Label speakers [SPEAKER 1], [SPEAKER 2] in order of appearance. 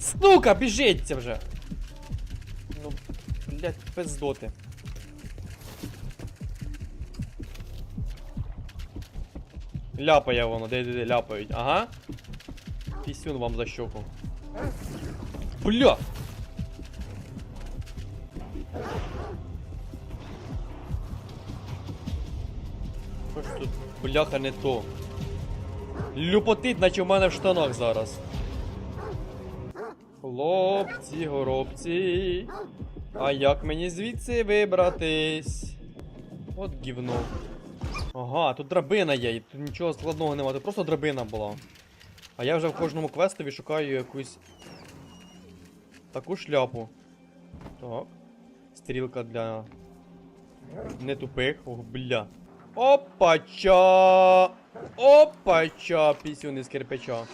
[SPEAKER 1] Сука, біжиться вже. Ну, блядь, пиздоти. Ляпає воно, де де де ляпають, ага. Пісюн вам за щоку. Бля! Що ж тут, бляха, не то. Люпотить, наче в мене в штанах зараз. Хлопці, горобці. А як мені звідси вибратись? От гівно. Ага, тут драбина є, тут нічого складного немає, тут просто драбина була. А я вже в кожному квестові шукаю якусь таку шляпу. Так. Стрілка для нетупих. Ох, бля. Опача! Опача! Пісюн із кирпича.